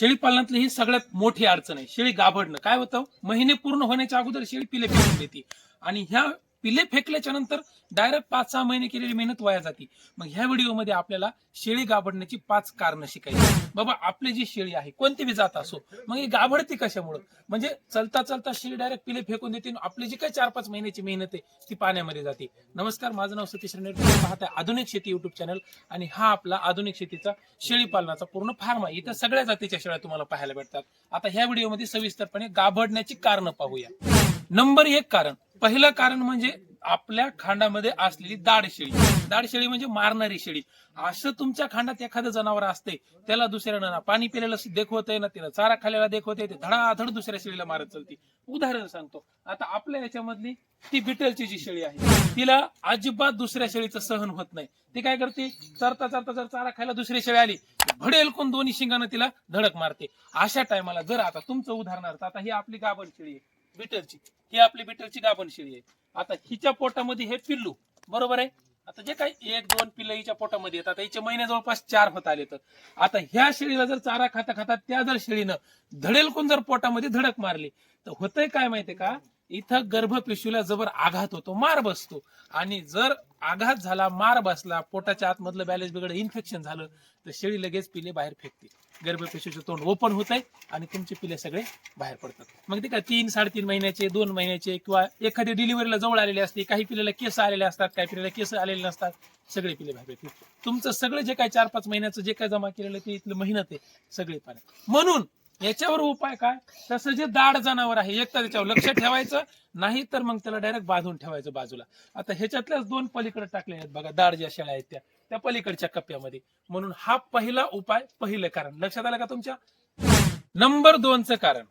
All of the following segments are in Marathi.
शेळी पालनातली ही सगळ्यात मोठी अडचण आहे. शेळी गाभडणं. काय होतं? महिने पूर्ण होण्याच्या अगोदर शेळी पिले पिऊन देते आणि ह्या पिले फेकल्याच्या नंतर डायरेक्ट पाच सहा महिने केलेली मेहनत वाया जाते. मग ह्या व्हिडिओमध्ये आपल्याला शेळी गाभडण्याची पाच कारणं शिकायची बाबा आपली जी शेळी आहे कोणती बी जात असो मग ही गाभडते कशामुळं? म्हणजे चलता चलता शेळी डायरेक्ट पिले फेकून देते आपली जी काही चार पाच महिन्याची मेहनत आहे ती पाण्यामध्ये जाते. नमस्कार माझं नाव सतीश रेड्डी पाहत आहे आधुनिक शेती युट्यूब चॅनल आणि हा आपला आधुनिक शेतीचा शेळी पालनाचा पूर्ण फार्म आहे. इथं सगळ्या जातीच्या शेळ्या तुम्हाला पाहायला भेटतात. आता ह्या व्हिडिओमध्ये सविस्तरपणे गाभडण्याची कारणं पाहूया. नंबर एक कारण. पहिलं कारण म्हणजे आपल्या खांडामध्ये असलेली दाडशेळी शेळी. शेळी म्हणजे मारणारी शेळी. असं तुमच्या खांडात एखादं जनावर असते त्याला दुसऱ्यानं ना पाणी पिलेलं देखवत ना तिला चारा खाल्याला देखवत ते धडाधड दुसऱ्या शेळीला मारत चालते. उदाहरण सांगतो. आता आपल्या याच्यामधली ती बिटलची जी शेळी आहे तिला अजिबात दुसऱ्या शेळीचं सहन होत नाही. ती काय करते? चरता चरता जर चारा खायला दुसरी शेळी आली. भडेल कोण दोन्ही शिंगानं तिला धडक मारते. अशा टायमाला जर आता तुमचं उदाहरणार्थ आता ही आपली गाभण शेळी आहे. बिटरची. ही आपली बिटरची गाभण शेळी आहे. आता हिच्या पोटामध्ये हे पिल्लू बरोबर आहे? आता जे काही एक दोन पिल्ल हिच्या पोटामध्ये येतात आता हिचे महिने जवळपास चार होत आले तर. आता ह्या शेळीला जर चारा खाता खाता त्या जर शेळीनं धडेल कोण जर पोटामध्ये धडक मारली तर होतंय काय माहितीये का? इथं गर्भपिशवीला जबर आघात होतो मार बसतो. आणि जर आघात झाला मार बसला पोटाच्या आतमधलं बॅलेन्स बिघड इन्फेक्शन झालं तर शेळी लगेच पिले बाहेर फेकते. गर्भपिशवीचं तोंड ओपन होत आहे आणि तुमचे पिले सगळे बाहेर पडतात. मग ते काय तीन साडेतीन महिन्याचे दोन महिन्याचे किंवा एखादी डिलिव्हरीला जवळ आलेले असते काही पिल्याला केस आलेले असतात काही पिल्याला केस आलेले नसतात सगळे पिले बाहेर फेकते तुमचं सगळं जे काही चार पाच महिन्याचं जे काही जमा केलेलं ते इथलं मेहनत आहे सगळे पाण्यात. म्हणून याच्यावर उपाय काय? तसं जे दाड जनावर आहे एक तर त्याच्यावर लक्ष ठेवायचं नाही तर मग त्याला डायरेक्ट बांधून ठेवायचं बाजूला. आता ह्याच्यातल्याच दोन पलीकडे टाकले आहेत बघा दाड ज्या शेळ्या आहेत त्या त्या पलीकडच्या कप्प्यामध्ये. म्हणून हा पहिला उपाय पहिलं कारण. लक्षात आलं का तुमच्या? नंबर दोनचं कारण.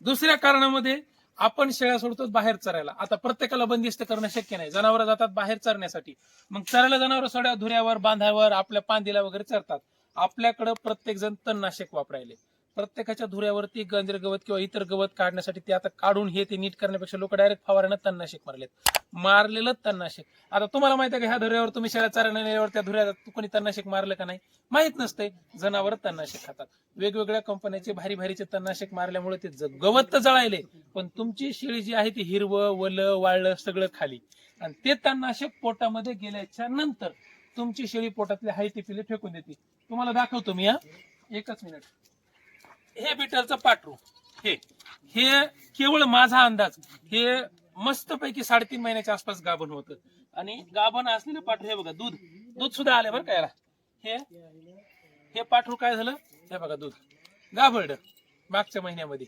दुसऱ्या कारणामध्ये आपण शेळ्या सोडतो बाहेर चरायला. आता प्रत्येकाला बंदिस्त करणं शक्य नाही. जनावर जातात बाहेर चरण्यासाठी. मग चरायला जनावर सोड्या धुऱ्यावर बांधावर आपल्या पांदीला वगैरे चरतात. आपल्याकडं प्रत्येक जण तणनाशक वापरायले. प्रत्येकाच्या धुऱ्यावरती गंजर गवत किंवा इतर गवत काढण्यासाठी ते आता काढून हे ते नीट करण्यापेक्षा लोक डायरेक्ट फवारणं तणनाशक मारलेत. मारलेलं तणनाशक आता तुम्हाला माहिती आहे का ह्या धुऱ्यावर तुम्ही शेळ्या चारायला नेल्यावर त्या धुऱ्यात कोणी तणनाशक मारलं का नाही? माहीत नसते जनावर तणनाशक खातात. वेगवेगळ्या कंपन्याचे भारी भारीचे तणनाशक मारल्यामुळे ते गवत तर जळायले पण तुमची शेळी जी आहे ती हिरवं वलं वाळलं सगळं खाली. आणि ते तणनाशक पोटामध्ये गेल्याच्यानंतर तुमची शेळी पोटातले हाय ते पिले फेकून देते. तुम्हाला दाखवतो मी हा. एकच मिनिट. हे बिटलचं पाठरू हे. हे केवळ माझा अंदाज. हे मस्तपैकी साडेतीन महिन्याच्या आसपास गाभण होतं. आणि गाभण असलेलं पाठरू हे बघा दूध. दूध सुद्धा आले बरं का हे. हे पाठरू काय झालं? हे बघा दूध. गाभरड मागच्या महिन्यामध्ये.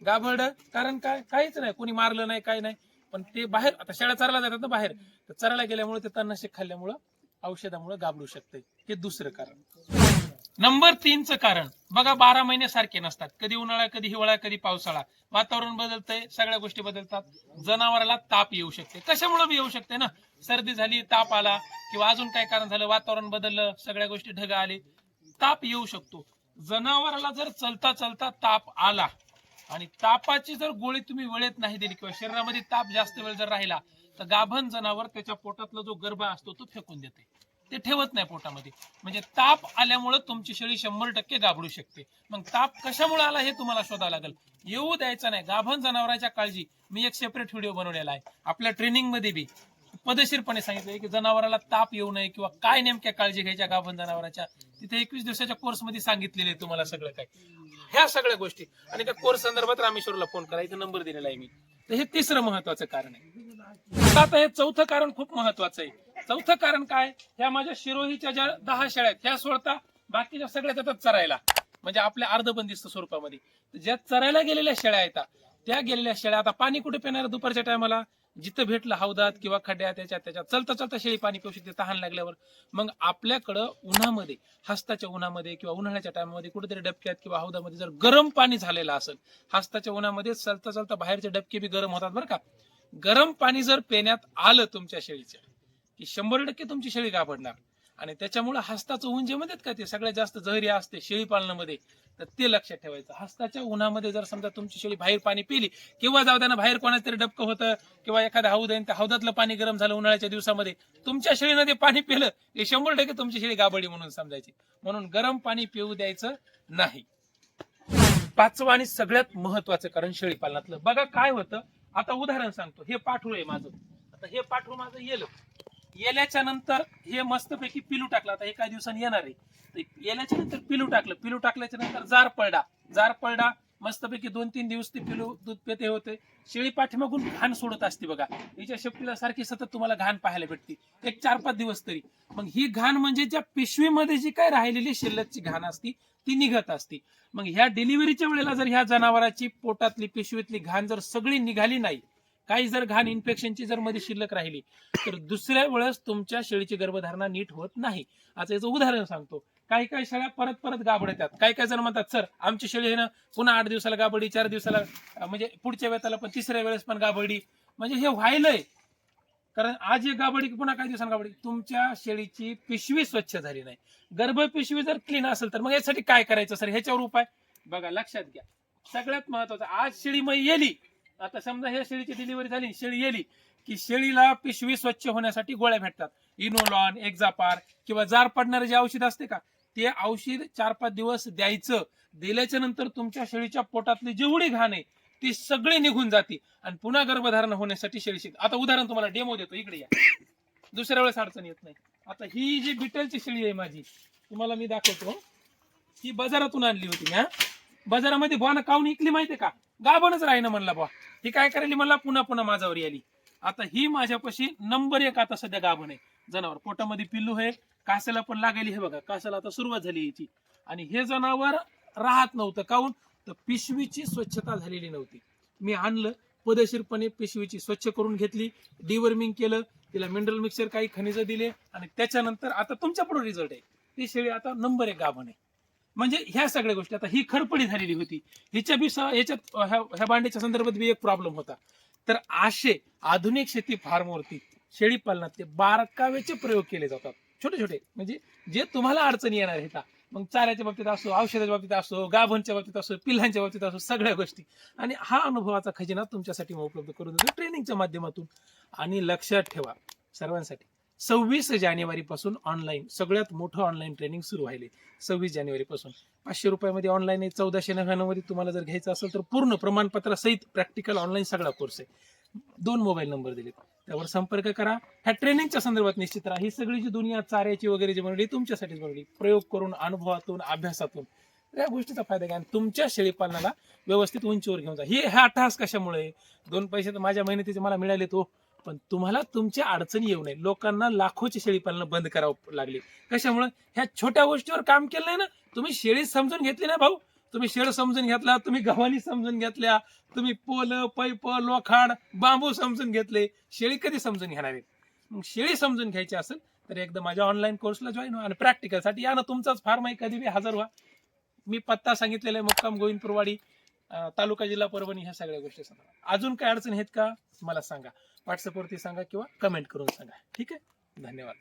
गाभरड कारण काय? काहीच नाही. कोणी मारलं नाही काय नाही. पण ते बाहेर आता शाळा चरायला जातात ना बाहेर. तर चरायला गेल्यामुळे ते तणनाशक खाल्ल्यामुळं औषधामुळे गाबडू शकते हे दुसरं कारण. नंबर तीनचं कारण. बघा बारा महिने सारखे नसतात. कधी उन्हाळा कधी हिवाळा कधी पावसाळा. वातावरण बदलतंय सगळ्या गोष्टी बदलतात. जनावराला ताप येऊ शकते. कशामुळे बी येऊ शकते ना? सर्दी झाली ताप आला किंवा अजून काय कारण झालं वातावरण बदललं सगळ्या गोष्टी ढगा आले ताप येऊ शकतो. जनावराला जर चलता चलता ताप आला आणि तापाची जर गोळी तुम्ही वेळेत नाही दिली किंवा शरीरामध्ये ताप जास्त वेळ जर राहिला तर गाभण जनावर त्याच्या पोटातला जो गर्भ असतो तो फेकून देते. ते ठेवत नाही पोटामध्ये. म्हणजे ताप आल्यामुळे तुमची शेळी शंभर टक्के गाभडू शकते. मग ताप कशामुळे आला हे तुम्हाला शोधावं लागेल? येऊ द्यायचं नाही. गाभण जनावरांच्या काळजी. मी एक सेपरेट व्हिडिओ बनवलेला आहे. आपल्या ट्रेनिंगमध्ये बी. पदशीरपणे सांगितलंय की जनावराला ताप येऊ नये किंवा काय नेमक्या काळजी घ्यायच्या गाभण जनावरांच्या. तिथे एकवीस दिवसाच्या कोर्समध्ये सांगितलेले आहे तुम्हाला सगळं काय ह्या सगळ्या गोष्टी. आणि त्या कोर्स संदर्भात रामेश्वरला फोन करा. इथे नंबर दिलेला आहे मी. तर हे तिसरं महत्वाचं कारण आहे. आता हे चौथं कारण खूप महत्वाचं आहे. चौथं कारण काय? ह्या माझ्या शिरोहीच्या ज्या दहा शेळ्या आहेत ह्या सोडता बाकीच्या सगळ्या जातात चरायला. म्हणजे आपल्या अर्धबंदिस्त स्वरूपामध्ये. ज्या चरायला गेलेल्या शेळ्या आहेत त्या गेलेल्या शेळ्या आता पाणी कुठे पिणार दुपारच्या टायमाला? जिथं भेटलं हौदात किंवा खड्ड्यात त्याच्यात त्याच्यात चलता चलता शेळी पाणी पिऊ शकते तहान लागल्यावर. मग आपल्याकडं उन्हामध्ये हस्ताच्या उन्हामध्ये किंवा उन्हाळ्याच्या टायमामध्ये कुठेतरी डबक्यात किंवा हौदामध्ये जर गरम पाणी झालेलं असेल हस्ताच्या उन्हामध्ये चलता चलता बाहेरचे डबके बी गरम होतात बरं का. गरम पाणी जर पिण्यात आलं तुमच्या शेळीच्या की शंभर टक्के तुमची शेळी गाभडणार आणि त्याच्यामुळे हस्ताचं ऊन जे म्हणतात का ते सगळ्यात जास्त जहरी असते शेळी पालनामध्ये तर ते लक्षात ठेवायचं. हस्ताच्या उन्हामध्ये जर समजा तुमची शेळी बाहेर पाणी पिली किंवा जाऊ त्यांना बाहेर कोणाचं तरी डबकं होतं किंवा एखादा हौद आहे त्या हौदातलं पाणी गरम झालं उन्हाळ्याच्या दिवसामध्ये तुमच्या शेळीनं ते पाणी पिलं हे शंभर टक्के तुमची शेळी गाबडी म्हणून समजायची. म्हणून गरम पाणी पिऊ द्यायचं नाही. पाचवं आणि सगळ्यात महत्वाचं कारण शेळी पालनातलं. बघा काय होतं. आता उदाहरण सांगतो. हे पाठरू आहे माझं. आता हे पाठरू माझं येलं. येल्याच्या नंतर हे मस्तपैकी पिलू टाकलं. आता हे काही दिवसांनी येणार आहे. येल्याच्या नंतर पिलू टाकलं. पिलू टाकल्याच्या नंतर जार पडडा. जार पडडा मस्तपैकी दोन तीन दिवस ते पिलू दूध पेते होते. शेळी पाठीमागून घाण सोडत असते बघा. हिच्या शेपटीला सारखी सतत तुम्हाला घाण पाहायला भेटते. एक चार पाच दिवस तरी. मग ही घाण म्हणजे ज्या पिशवीमध्ये जी काय राहिलेली शिल्लकची घाण असती ती निघत असती. मग ह्या डिलिव्हरीच्या वेळेला जर ह्या जनावराची पोटातली पिशवीतली घाण जर सगळी निघाली नाही काही जर घाण इन्फेक्शनची जर मध्ये शिल्लक राहिली तर दुसऱ्या वेळेस तुमच्या शेळीची गर्भधारणा नीट होत नाही. आता याचं उदाहरण सांगतो. काही काही शेळ्या परत परत गाबड येतात काही काही जण म्हणतात सर आमची शेळी आहे ना पुन्हा आठ दिवसाला गाबडी चार दिवसाला म्हणजे पुढच्या वेळेला पण तिसऱ्या वेळेस पण गाबडी म्हणजे हे व्हायलंय. कारण आज एक गाबडी की पुन्हा काही दिवसांना गाबडी तुमच्या शेळीची पिशवी स्वच्छ झाली नाही. गर्भ पिशवी जर क्लीन असेल तर मग यासाठी काय करायचं सर? ह्याच्यावर उपाय? बघा लक्षात घ्या. सगळ्यात महत्वाचं आज शेळी मग येली. आता समजा ह्या शेळीची डिलिव्हरी झाली शेळी येली की शेळीला पिशवी स्वच्छ होण्यासाठी गोळ्या भेटतात. इनोलॉन एक्झापार किंवा जार पडणारे जे औषध असते का ते औषध चार पाच दिवस द्यायचं. दिल्याच्या नंतर तुमच्या शेळीच्या पोटातली जेवढी घाण आहे ती सगळी निघून जाते. आणि पुन्हा गर्भधारण होण्यासाठी शेळी शिक आता उदाहरण तुम्हाला डेमो देतो. इकडे या. दुसऱ्या वेळेस अडचण येत नाही. आता ही जी बिटलची शेळी आहे माझी तुम्हाला मी दाखवतो. ही बाजारातून आणली होती ना बाजारामध्ये बुवा काऊन इकली माहितीये का? गाभणच राहीना म्हणला बुवा. ही काय करायली म्हणला? पुन्हा पुन्हा माझ्यावर आली आता ही माझ्यापाशी नंबर एक आता सध्या गाभण आहे. जनावर पोटामध्ये पिल्लू आहे कासाला पण लागायली. हे बघा कासाला आता सुरुवात झाली याची. आणि हे जनावर राहत नव्हतं. काऊन तर पिशवीची स्वच्छता झालेली नव्हती. मी आणलं पदशीरपणे पिशवीची स्वच्छ करून घेतली डिवर्मिंग केलं तिला मिनरल मिक्सर काही खनिज दिले आणि त्याच्यानंतर आता तुमच्यापुढे रिझल्ट आहे. ती शेळी आता नंबर एक गाभण आहे. म्हणजे ह्या सगळ्या गोष्टी. आता ही खरपडी झालेली होती. हिच्या बी ह्याच्यात ह्या ह्या भांड्याच्या संदर्भात बी एक प्रॉब्लेम होता. तर असे आधुनिक शेती फार्मवरती शेळी पालनातले बारकावेचे प्रयोग केले जातात. छोटे छोटे. म्हणजे जे तुम्हाला अडचणी येणार आहेत मग चाऱ्याच्या बाबतीत असो औषधाच्या बाबतीत असो गाभणच्या बाबतीत असो पिल्लांच्या बाबतीत असो सगळ्या गोष्टी. आणि हा अनुभवाचा खजिना तुमच्यासाठी मी उपलब्ध करून देतो ट्रेनिंगच्या माध्यमातून. आणि लक्षात ठेवा सर्वांसाठी. सव्वीस जानेवारी पासून ऑनलाईन सगळ्यात मोठं ऑनलाईन ट्रेनिंग सुरू व्हायले सव्वीस जानेवारी पासून पाचशे रुपयामध्ये ऑनलाईन आहे चौदाशे नव्याण्णवमध्ये तुम्हाला जर घ्यायचं असेल तर पूर्ण प्रमाणपत्रासहित प्रॅक्टिकल ऑनलाईन सगळा कोर्स आहे. दोन मोबाईल नंबर दिलेत. त्यावर संपर्क करा. ह्या ट्रेनिंगच्या संदर्भात निश्चित राहा. ही सगळी जी दुनिया चाऱ्याची वगैरे जी बनवली तुमच्यासाठीच बनवली. प्रयोग करून अनुभवातून अभ्यासातून. या गोष्टीचा फायदा घ्या तुमच्या शेळीपालनाला व्यवस्थित उंचीवर घेऊन जा. हे हा अट्टहास कशामुळे दोन पैसे तर माझ्या मेहनतीचे मला मिळाले तो हो. पण तुम्हाला तुमच्या अडचणी येऊ नये. लोकांना लाखोची शेळी पालनं बंद करावं लागली. कशामुळे? ह्या छोट्या गोष्टीवर काम केलं नाही ना? तुम्ही शेळी समजून घेतली ना भाऊ? तुम्ही शेळ समजून घेतला तुम्ही गव्हाणी समजून घेतल्या तुम्ही पोल पैप लोखाड बांबू समजून घेतले. शेळी कधी समजून घेणार आहेत? मग शेळी समजून घ्यायची असेल तर एकदा माझ्या ऑनलाईन कोर्सला जॉईन व्हा आणि प्रॅक्टिकलसाठी या ना तुमचाच फार्म आहे कधी बी हजर व्हा. मी पत्ता सांगितलेला आहे मुक्काम गोविंदपूरवाडी तालुका जिल्हा परभणी ह्या सगळ्या गोष्टी सांगा. अजून काय अडचण आहेत का? मला सांगा. व्हॉट्सअपवरती सांगा किंवा कमेंट करून सांगा. ठीक आहे? धन्यवाद.